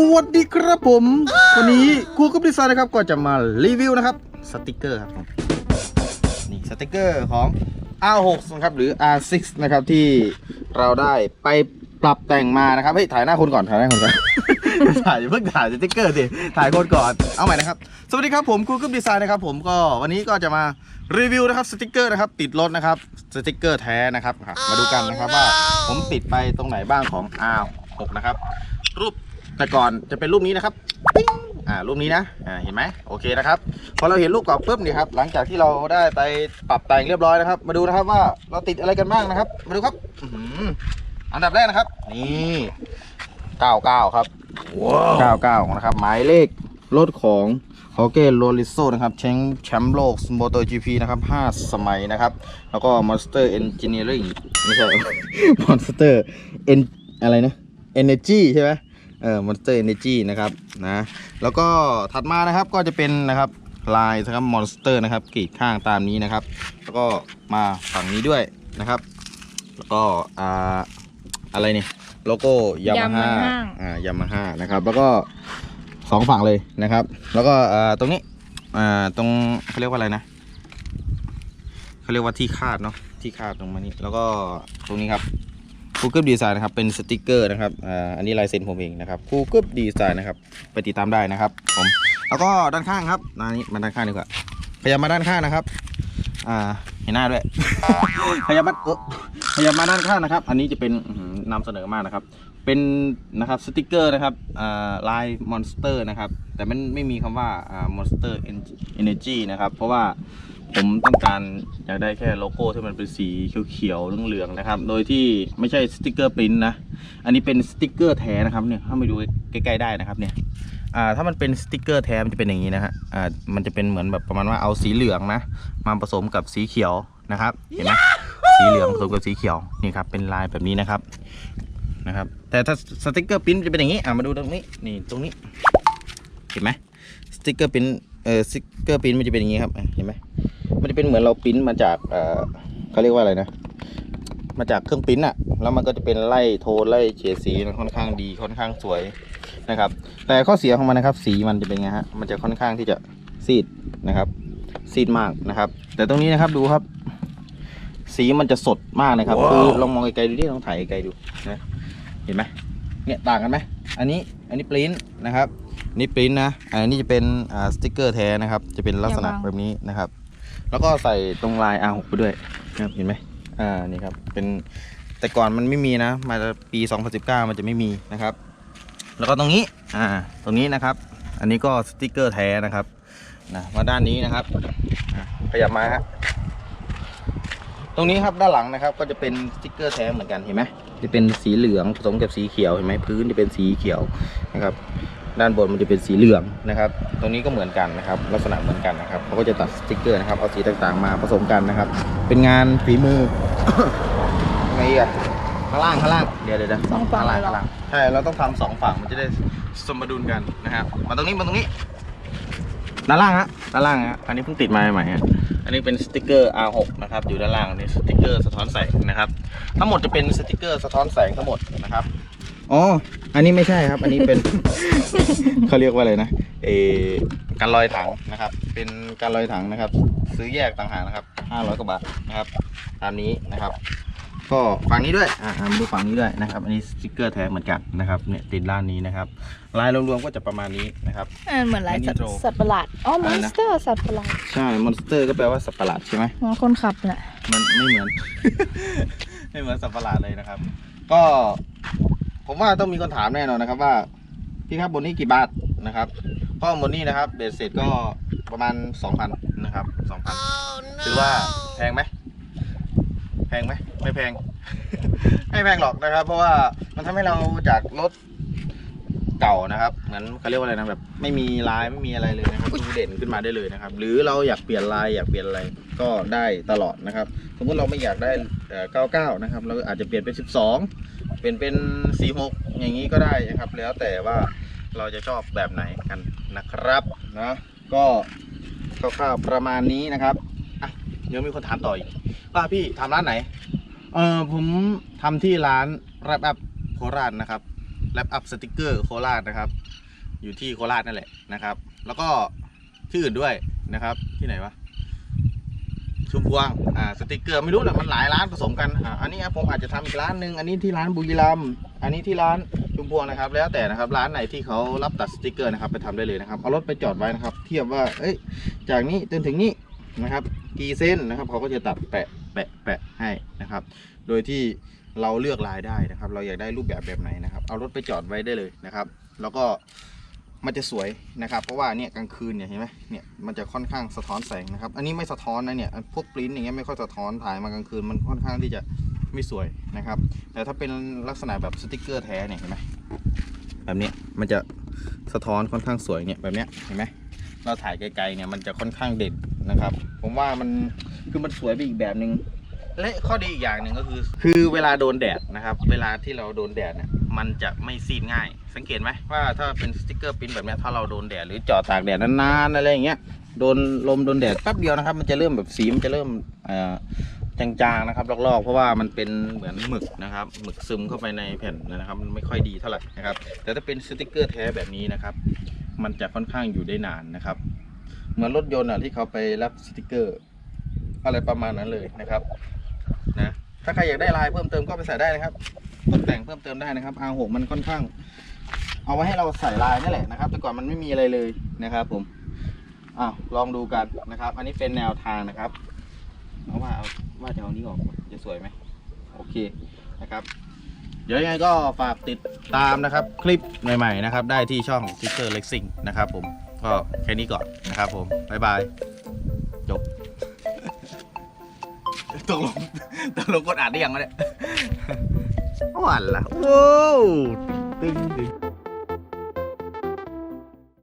สวัสดีครับผม วันนี้ครูกับดีไซน์นะครับก็จะมารีวิวนะครับสติกเกอร์ครับนี่สติกเกอร์ของ R6 นะครับหรือ R6 นะครับที่เราได้ไปปรับแต่งมานะครับเฮ้ยถ่ายหน้าคนก่อนถ่ายหน้าคนก่อนถ่ายเพิ่งถ่ายสติกเกอร์สิถ่ายคนก่อนเอาใหม่นะครับ สวัสดีครับผมครูกับดีไซน์นะครับผมก็วันนี้ก็จะมารีวิวนะครับสติกเกอร์นะครับติดรถนะครับสติกเกอร์แท้นะครับมาดูกันนะครับว่าผมติดไปตรงไหนบ้างของ R6 นะครับรูป แต่ก่อนจะเป็นรูปนี้นะครับปิ๊งอ่ารูปนี้นะอ่าเห็นไหมโอเคนะครับพอเราเห็นรูปกรอบปุ๊บนี่ครับหลังจากที่เราได้ไปปรับแต่งเรียบร้อยนะครับ มาดูนะครับว่าเราติดอะไรกันบ้างนะครับ มาดูครับอันดับแรกนะครับ นี่99ครับว้าว99นะครับ หมายเลขรถของฮอเก้โรลิโซนะครับแชมป์แชมป์โลกมอเตอร์จีพีนะครับ5สมัยนะครับ แล้วก็ Monster Engineering ไม่ใช่ Monster En อะไรนะ Energy ใช่ไหม เออ Monster Energy นะครับนะแล้วก็ถัดมานะครับก็จะเป็นนะครับลายนะครับ Monster นะครับกรีดข้างตามนี้นะครับ แล้วก็มาฝั่งนี้ด้วยนะครับ แล้วก็อ่าอะไรนี่โลโก้ยามาฮ่า Yamaha อ่ายามาฮ่านะครับ แล้วก็สองฝั่งเลยนะครับ แล้วก็อ่าตรงนี้อ่าตรงเขาเรียกว่าอะไรนะเขาเรียกว่าที่คาดเนาะที่คาดตรงมานี้แล้วก็ตรงนี้ครับ Google Design นะครับ เป็นสติกเกอร์นะครับอ่าอันนี้ลายเซ็นผมเองนะครับ Google Design นะครับ ไปติดตามได้นะครับผมแล้วก็ด้านข้างครับอันนี้มาด้านข้างดีกว่าพยายามมาด้านข้างนะครับ อ่าเห็นหน้าด้วย พยายามมาเออพยายามมาด้านข้างนะครับ อันนี้จะเป็นอื้อหือนำเสนอมากนะครับ เป็นนะครับสติกเกอร์นะครับอ่าลายมอนสเตอร์นะครับ แต่มันไม่มีคำว่าอ่ามอนสเตอร์เอเนจีนะครับ เพราะว่า ผมต้องการอยากได้แค่โลโก้ที่มันเป็นสีเขียวๆเหลืองๆนะครับ โดยที่ไม่ใช่สติกเกอร์ปริ้นนะ อันนี้เป็นสติกเกอร์แท้นะครับเนี่ยถ้าไปดูใกล้ๆได้นะครับเนี่ยอ่าถ้ามันเป็นสติกเกอร์แท้มันจะเป็นอย่างนี้นะฮะอ่ามันจะเป็นเหมือนแบบประมาณว่าเอาสีเหลืองนะ มาผสมกับสีเขียวนะครับเห็นไหมสีเหลืองผสมกับสีเขียวนี่ครับเป็นลายแบบนี้นะครับนะครับ แต่ถ้าสติกเกอร์ปริ้นจะเป็นอย่างนี้อ่ามาดูตรงนี้นี่ตรงนี้เห็นไหมสติกเกอร์ปริ้นเอ่อสติกเกอร์ปริ้นมันจะเป็นอย่างนี้ครับอะเห็นไหม มันจะเป็นเหมือนเราปริ้นมาจากเอ่อเขาเรียกว่าอะไรนะ มาจากเครื่องปริ้นอะแล้วมันก็จะเป็นไล่โทนไล่เฉดสีมันค่อนข้างดีค่อนข้างสวยนะครับ แต่ข้อเสียของมันนะครับ สีมันจะเป็นไงฮะมันจะค่อนข้างที่จะซีดนะครับ ซีดมากนะครับ แต่ตรงนี้นะครับดูครับ สีมันจะสดมากนะครับคือลองมองไกลๆดูดิลองถ่ายไกลๆดูนะเห็นไหมเนี่ยต่างกันไหมอันนี้อันนี้ปริ้นนะครับนี่ปริ้นนะอันนี้จะเป็นอ่าสติกเกอร์แท้นะครับ จะเป็นลักษณะอย่าบังแบบนี้นะครับ แล้วก็ใส่ตรงลาย R6 ไปด้วยนะครับเห็นไหมอ่านี่ครับเป็นแต่ก่อนมันไม่มีนะ มาปี 2019 มันจะไม่มีนะครับ แล้วก็ตรงนี้อ่าตรงนี้นะครับ อันนี้ก็สติกเกอร์แท้นะครับนะมาด้านนี้นะครับขยับมาฮะตรงนี้ครับด้านหลังนะครับก็จะเป็นสติกเกอร์แท้เหมือนกันเห็นไหมจะเป็นสีเหลืองผสมกับสีเขียวเห็นไหมพื้นจะเป็นสีเขียวนะครับ ด้านบนมันจะเป็นสีเหลืองนะครับ ตรงนี้ก็เหมือนกันนะครับ ลักษณะเหมือนกันนะครับเขาก็จะตัดสติกเกอร์นะครับเอาสีต่างๆมาผสมกันนะครับ เป็นงานฝีมือ ไงอีกอะข้างล่างข้างล่างเดี๋ยวเดี๋ยวเดี๋ยวสองฝั่งข้างล่างเลยเหรอ ข้างล่างใช่เราต้องทำสองฝั่งมันจะได้สมดุลกันนะครับมาตรงนี้มาตรงนี้ด้านล่างฮะด้านล่างฮะอันนี้เพิ่งติดมาใหม่ๆฮะอันนี้เป็นสติกเกอร์ R6 นะครับอยู่ด้านล่างอันนี้สติกเกอร์สะท้อนแสงนะครับ ทั้งหมดจะเป็นสติกเกอร์สะท้อนแสงทั้งหมดนะครับ อ๋อ อันนี้ไม่ใช่ครับ อันนี้เป็น เขาเรียกว่าอะไรนะ เออการลอยถังนะครับ เป็นการลอยถังนะครับ ซื้อแยกต่างหากนะครับ500กว่าบาทนะครับ ตามนี้นะครับ ก็ฝั่งนี้ด้วย อ่ามาดูฝั่งนี้ด้วยนะครับ อันนี้สติกเกอร์แท้เหมือนกันนะครับ เนี่ยติดด้านนี้นะครับ ลายรวมๆก็จะประมาณนี้นะครับ อ่าเหมือนลายสัตว์ Nitro สัตว์ประหลาด อ๋อมอะไรอนนะ สเตอร์สัตว์ประหลาดใช่ มอนสเตอร์ก็แปลว่าสัตว์ประหลาดใช่ไหมเหมือนคนขับแหละมันไม่เหมือน ไม่เหมือนสัตว์ประหลาดเลยนะครับ ก็ ผมว่าต้องมีคนถามแน่นอนนะครับว่าพี่ครับบนนี้กี่บาทนะครับก็บนนี้นะครับเบสเสร็จก็ประมาณสองพันนะครับสองพันถือว่าแพงไหมแพงไหมไม่แพง ไม่แพงหรอกนะครับ เพราะว่ามันทำให้เราจากรถเก่านะครับเหมือนเขาเรียกว่าอะไรนะแบบไม่มีลายไม่มีอะไรเลยนะครับดูเด่นขึ้นมาได้เลยนะครับ หรือเราอยากเปลี่ยนลายอยากเปลี่ยนอะไรก็ได้ตลอดนะครับ สมมติเราไม่อยากได้เอ่อ99นะครับ เราอาจจะเปลี่ยนเป็น12 เปลี่ยนเป็น46อย่างนี้ก็ได้นะครับ แล้วแต่ว่าเราจะชอบแบบไหนกันนะครับนะก็คร่าวๆประมาณนี้นะครับอะเดี๋ยวมีคนถามต่ออีกว่าพี่ทำร้านไหนเออผมทำที่ร้านแรปแอปโคราชนะครับแรปอัพสติกเกอร์โคราชนะครับ อยู่ที่โคราชนั่นแหละนะครับ แล้วก็ที่อื่นด้วยนะครับที่ไหนวะ ชุมพวงอ่าสติกเกอร์ไม่รู้แหละมันหลายร้านผสมกันอ่าอันนี้ผมอาจจะทำอีกร้านหนึ่งอันนี้ที่ร้านบุรีรัมย์อันนี้ที่ร้านชุมพวงนะครับ แล้วแต่นะครับร้านไหนที่เขารับตัดสติกเกอร์นะครับ ไปทำได้เลยนะครับเอารถไปจอดไว้นะครับ เทียบว่าเอ้ยจากนี้จนถึงนี้นะครับ กี่เส้นนะครับเขาก็จะตัดแปะแปะแปะให้นะครับ โดยที่เราเลือกลายได้นะครับ เราอยากได้รูปแบบแบบไหนนะครับ เอารถไปจอดไว้ได้เลยนะครับ แล้วก็ มันจะสวยนะครับ เพราะว่าเนี่ยกลางคืนเนี่ยเห็นไหมเนี่ยมันจะค่อนข้างสะท้อนแสงนะครับ อันนี้ไม่สะท้อนนะเนี่ยพวกปริ้นอย่างเงี้ยไม่ค่อยสะท้อนถ่ายมากลางคืนมันค่อนข้างที่จะไม่สวยนะครับ แต่ถ้าเป็นลักษณะแบบสติกเกอร์แท้เนี่ยเห็นไหมแบบนี้มันจะสะท้อนค่อนข้างสวยเนี่ยแบบเนี้ยเห็นไหมเราถ่ายไกลๆเนี่ยมันจะค่อนข้างเด่นนะครับ ผมว่ามันคือมันสวยไปอีกแบบหนึ่งและข้อดีอีกอย่างหนึ่งก็คือ คือเวลาโดนแดดนะครับ เวลาที่เราโดนแดดเนี่ย มันจะไม่ซีดง่าย สังเกตไหมว่าถ้าเป็นสติกเกอร์ปิ้นแบบนี้ถ้าเราโดนแดดหรือจอดตากแดดนานๆอะไรอย่างเงี้ยโดนลมโดนแดดแป๊บเดียวนะครับ มันจะเริ่มแบบสีมันจะเริ่มจางๆนะครับลอกๆ เพราะว่ามันเป็นเหมือนหมึกนะครับหมึกซึมเข้าไปในแผ่นนะครับมันไม่ค่อยดีเท่าไหร่นะครับ แต่ถ้าเป็นสติกเกอร์แท้แบบนี้นะครับ มันจะค่อนข้างอยู่ได้นานนะครับ เหมือนรถยนต์อะที่เขาไปรับสติกเกอร์ อะไรประมาณนั้นเลยนะครับนะถ้าใครอยากได้ลายเพิ่มเติมก็ไปใส่ได้นะครับ ตกแต่งเพิ่มเติมได้นะครับ R6 มันค่อนข้าง เอาไว้ให้เราใส่ลายนี่แหละนะครับ แต่ก่อนมันไม่มีอะไรเลยนะครับ ผมอ้าวลองดูกันนะครับ อันนี้เป็นแนวทางนะครับเอาว่าเอาว่าจะเอานี้ออกจะสวยไหมโอเคนะครับ เดี๋ยวยังไงก็ฝากติดตามนะครับ คลิปใหม่ๆนะครับ ได้ที่ช่อง t i c k e r Racing นะครับ ผมก็แค่นี้ก่อนนะครับผมบ๊ายบายจบตกลงตกลงกดอ่านได้ยังวะเนี่ย อ่านละโว้ตึงตึง